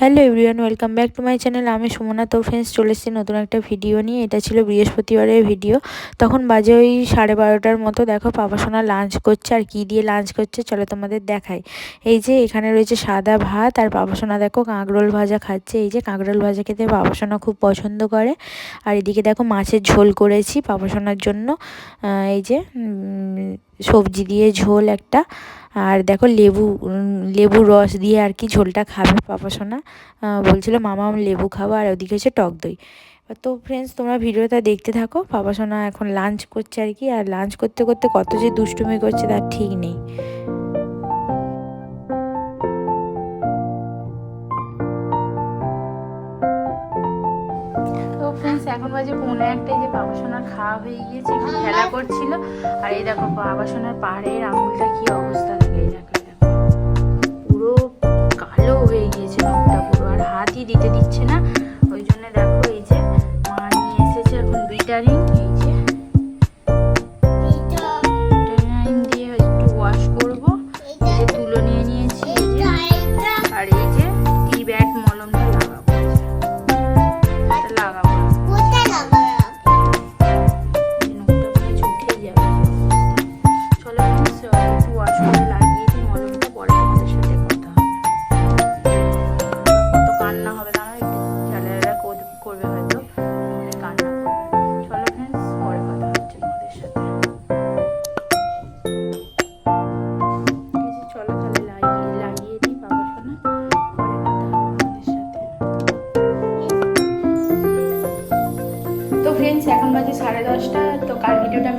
Hello everyone, welcome back to my channel. আমি সুমনা তো friends চলে এসেছি নতুন একটা ভিডিও নিয়ে। এটা ছিল বৃহস্পতিবারের ভিডিও। তখন বাজে ওই সাড়ে বারোটার মতো দেখো পাপা সোনা লাঞ্চ করছে আর কি দিয়ে লাঞ্চ করছে, চলো তোমাদের দেখাই। এই যে এখানে রয়েছে সাদা ভাত আর পাপা সোনা দেখো কাঁকরোল ভাজা খাচ্ছে। এই যে কাঁকরোল ভাজা খেতে পাপা সোনা খুব পছন্দ করে। আর এদিকে দেখো মাছের ঝোল করেছি পাপা সোনার জন্য। এই যে সবজি দিয়ে ঝোল একটা। আর দেখো লেবু লেবু রস দিয়ে আর কি ঝোলটা খাবে পাপা সোনা। বলছিল, মামা লেবু খাব। আর ওদিকে হচ্ছে টক দই। তো ফ্রেন্ডস তোমরা ভিডিওটা দেখতে থাকো। পাপা সোনা এখন লাঞ্চ করছে আর কি। আর লাঞ্চ করতে করতে কত যে দুষ্টুমি করছে তার ঠিক নেই। এখন বাজে পৌনে একটাই যে বাবাসোনার খাওয়া হয়ে গিয়েছে খেলা করছিল। আর এই দেখো বাবাসোনার পাহাড়ের আঙুলটা কি অবস্থা থেকে এই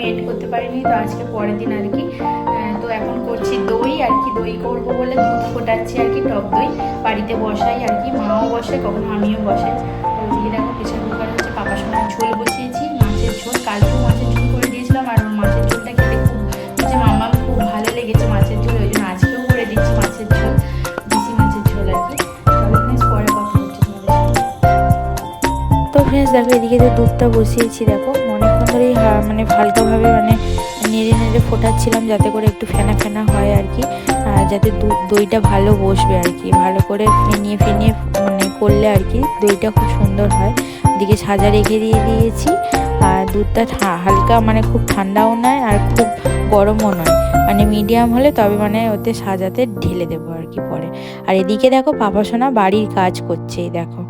এড করতে পারিনি, তো আজকে পরের দিন আর কি তো এখন করছি দই, আর কি দই করব বলে দুধ ফোটাচ্ছি আর কি, টক দই। বাড়িতে বসাই আর কি, মাও বসে, কখনো আমিও বসাই তো ওইদিকে দেখো প্রেশার কুকারে হচ্ছে, পাপার সময় ঝোল বসিয়েছি, মাছের ঝোল কালকেও মাছের ঝোল করে দিয়েছিলাম, আর মাছের ঝোলটা খেতে খুব হচ্ছে মামা খুব ভালো লেগেছে মাছের ঝোল, ওই জন্য আজকেও করে দিচ্ছি মাছের ঝোল, দেশি মাছের ঝোল আর কি। তো ফ্রেন্ডস দেখো এদিকে যে দুধটা বসিয়েছি, দেখো অনেকক্ষণ ধরেই মানে হালকাভাবে মানে নেড়ে নেড়ে ফোটাচ্ছিলাম যাতে করে একটু ফেনা ফেনা হয় আর কি যাতে দইটা ভালো বসবে আর কি, ভালো করে ফেনিয়ে ফেনিয়ে মানে করলে আর কি দইটা খুব সুন্দর হয়। এদিকে সাজা রেখে দিয়ে দিয়েছি, আর দুধটা হালকা মানে খুব ঠান্ডাও নয় আর খুব গরমও নয় মানে মিডিয়াম হলে তবে মানে ওতে সাজাতে ঢেলে দেবো আর কি পরে। আর এদিকে দেখো পাপাসোনা বাড়ির কাজ করছে, দেখো।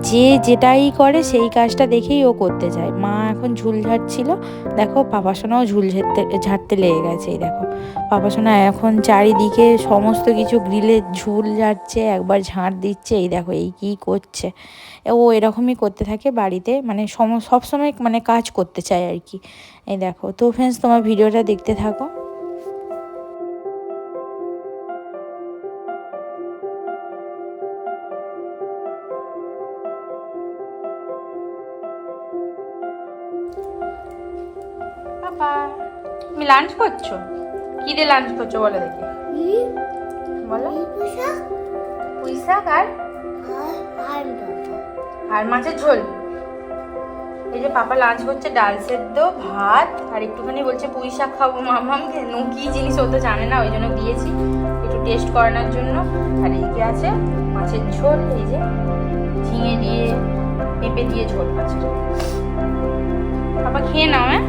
যে যেটাই করে সেই কাজটা দেখেই ও করতে যায়। মা এখন ঝুল ঝাড়ছিল। দেখো পাপাসোনাও ঝুল ঝাড়তে ঝাড়তে লেগে গেছে, এই দেখো। পাপাসোনা এখন চারিদিকে সমস্ত কিছু গ্রিলে ঝুল ঝাড়ছে, একবার ঝাঁট দিচ্ছে, এই দেখো, এই কী করছে। ও এরকমই করতে থাকে বাড়িতে মানে সম, সবসময় মানে কাজ করতে চায় আর কি। এই দেখো, তো ফ্রেন্ডস তোমার ভিডিওটা দেখতে থাকো। পাপা তুমি লাঞ্চ করছ? কি দিয়ে লাঞ্চ করছ বলো দেখি। বলো। পুঁই শাক আর? আর মাছের ঝোল। এই যে পাপা লাঞ্চ করছে ডাল সেদ্ধ ভাত আর একটুখানি বলছে পুঁই শাক খাব মামামকে। নো কি জিনিস ও তো জানে না ওই জন্য দিয়েছি। একটু টেস্ট করানোর জন্য। আর এইদিকে আছে মাছের ঝোল এই যে ঝিঙে দিয়ে পেঁপে দিয়ে ঝোল মাছের। পাপা খেয়ে নাও হ্যাঁ?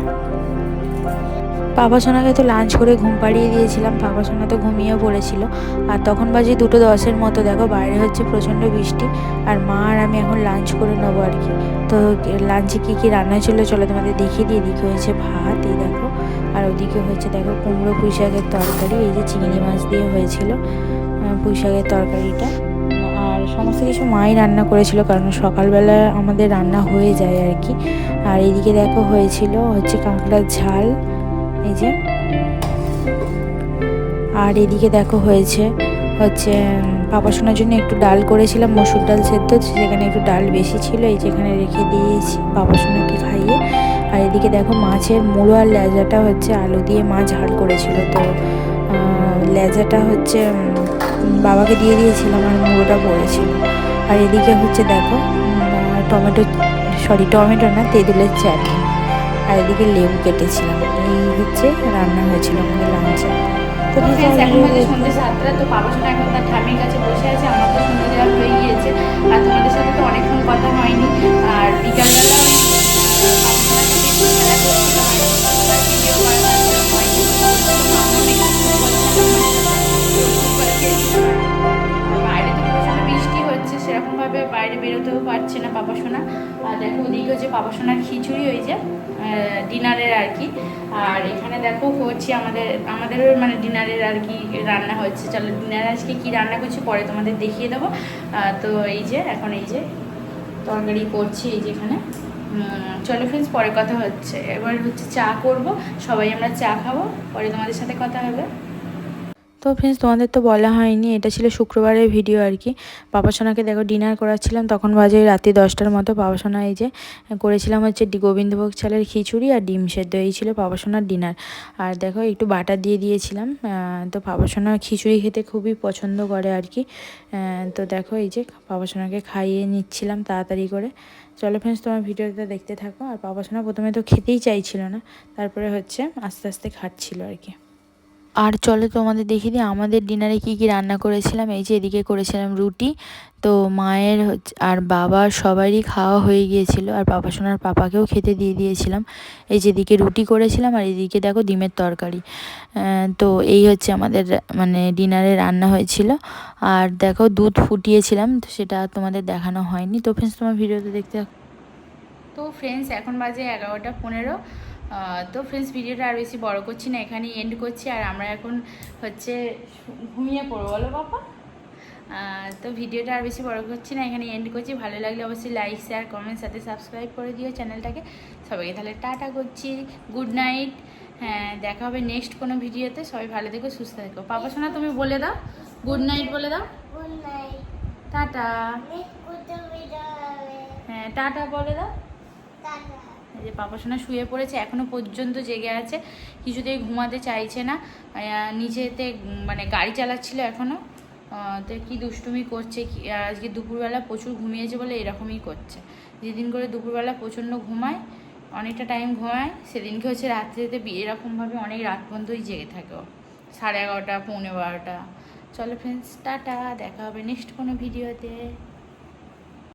পাপা সোনাকে তো লাঞ্চ করে ঘুম পাড়িয়ে দিয়েছিলাম। পাপা সোনা তো ঘুমিয়ে পড়েছিল। আর তখন বাজে দুটো দশের মতো। দেখো, বাইরে হচ্ছে প্রচণ্ড বৃষ্টি। আর মা আর আমি এখন লাঞ্চ করে নেব আর কি। তো লাঞ্চে কী কী রান্না ছিল চলো তোমাদের দেখিয়ে দিয়ে এদিকে হয়েছে ভাত, এই দেখো। আর ওদিকে হচ্ছে দেখো, কুমড়ো পুঁই শাকের তরকারি। এই যে চিংড়ি মাছ দিয়ে হয়েছিল পুঁই শাকের তরকারিটা। সমস্ত কিছু মাই রান্না করেছিল, কারণ সকালবেলা আমাদের রান্না হয়ে যায় আর কি। আর এদিকে দেখো হয়েছিল হচ্ছে কাঁকড়ার ঝাল, এই যে। আর এদিকে দেখো হয়েছে হচ্ছে পাপা শোনার জন্য একটু ডাল করেছিলাম, মসুর ডাল সেদ্ধ, সেখানে একটু ডাল বেশি ছিল, এই যেখানে রেখে দিয়েছি পাপা সোনাকে খাইয়ে। আর এদিকে দেখো মাছের মুড়ো আর লেজাটা হচ্ছে আলু দিয়ে মাছ ঝাল করেছিল, তো লেজাটা হচ্ছে বাবাকে দিয়ে দিয়েছিলাম আর মুড়োটা পড়েছিল। আর এদিকে হচ্ছে দেখো টমেটো সরি টমেটো না তেঁদুলের চাটনি। আর এদিকে লেবু কেটেছিলাম। এই হচ্ছে রান্না হয়েছিল আমাদের লাঞ্চে এখন সাতটা তো এখন তার ঠামির কাছে বসে আমার তো হয়ে গিয়েছে। আর তোমাদের সাথে তো অনেকক্ষণ কথা হয়নি। আর বিকালবেলা বাইরে বেরোতেও পারছে না পাপা সোনা। আর দেখো ওদিকে হচ্ছে পাপা সোনার খিচুড়ি ওই যে ডিনারের আর কি। আর এখানে দেখো হচ্ছে আমাদের আমাদেরও মানে ডিনারের আর কি রান্না হচ্ছে। চলো ডিনার আজকে কি রান্না করছি পরে তোমাদের দেখিয়ে দেবো। তো এই যে, এখন এই যে তরকারি করছি এই যেখানে চলো ফ্রেন্ডস পরে কথা হচ্ছে। এবার হচ্ছে চা করব। সবাই আমরা চা খাব, পরে তোমাদের সাথে কথা হবে। তো ফ্রেন্ডস তোমাদের তো বলা হয়নি, এটা ছিল শুক্রবারের ভিডিও আর কি। পাপাসোনাকে দেখো ডিনার করাচ্ছিলাম, তখন বাজে রাতে দশটার মতো। পাপাসোনা এই যে করেছিলাম হচ্ছে গোবিন্দভোগ চালের খিচুড়ি আর ডিম সেদ্ধ, এই ছিল পাপাসোনার ডিনার আর দেখো একটু বাটার দিয়ে দিয়েছিলাম তো পাপাসোনা খিচুড়ি খেতে খুবই পছন্দ করে আর কি। তো দেখো এই যে পাপাসোনাকে খাইয়ে নিচ্ছিলাম তাড়াতাড়ি করে। চলো ফ্রেন্ডস তোমার ভিডিওটা দেখতে থাকো। আর পাপাসোনা প্রথমে তো খেতেই চাইছিল না, তারপরে হচ্ছে আস্তে আস্তে খাচ্ছিল আর কি। আর চলো তোমাদের দেখিয়ে দিই, আমাদের ডিনারে কি কি রান্না করেছিলাম। এই যে এদিকে করেছিলাম রুটি। তো মায়ের আর বাবার সবারই খাওয়া হয়ে গিয়েছিল, আর পাপা সোনার পাপাকেও খেতে দিয়ে দিয়েছিলাম। এই যে এদিকে রুটি করেছিলাম, আর এদিকে দেখো ডিমের তরকারি। তো এই হচ্ছে আমাদের মানে ডিনারে রান্না হয়েছিল। আর দেখো দুধ ফুটিয়েছিলাম, তো সেটা তোমাদের দেখানো হয়নি। তো ফ্রেন্ডস তোমার ভিডিওতে দেখতে তো ফ্রেন্ডস এখন বাজে এগারোটা পনেরো। তো ফ্রেন্ডস ভিডিওটা আর বেশি বড় করছি না এখানেই এন্ড করছি। আর আমরা এখন হচ্ছে ঘুমিয়ে পড়ব বলো বাবা তো ভিডিওটা আর বেশি বড় করছি না এখানে এন্ড করছি। ভালো লাগলে অবশ্যই লাইক শেয়ার কমেন্ট সাথে সাবস্ক্রাইব করে দিও চ্যানেলটাকে। সবাইকে তাহলে টাটা করছি গুড নাইট হ্যাঁ দেখা হবে নেক্সট কোনো ভিডিওতে। সবাই ভালো থেকো সুস্থ থেকো। পাপা শোনা তুমি বলে দাও। গুড নাইট বলে দাও। Night. টাটা. হ্যাঁ টাটা বলে দাও। যে পাপাসোনা শুয়ে পড়েছে এখনও পর্যন্ত জেগে আছে কিছুতেই ঘুমাতে চাইছে না। নিচেতে মানে গাড়ি চালাচ্ছিল এখনও। আহ, তো কি দুষ্টুমি করছে কি আজকে দুপুরবেলা প্রচুর ঘুমিয়েছে বলে এরকমই করছে। যেদিন করে দুপুরবেলা প্রচণ্ড ঘুমায় অনেকটা টাইম ঘুমায় সেদিনকে হচ্ছে রাত্রিতে এরকমভাবে অনেক রাত পর্যন্তই জেগে থাকে সাড়ে এগারোটা পৌনে বারোটা। চলো ফ্রেন্ডস টাটা দেখা হবে নেক্সট কোনো ভিডিওতে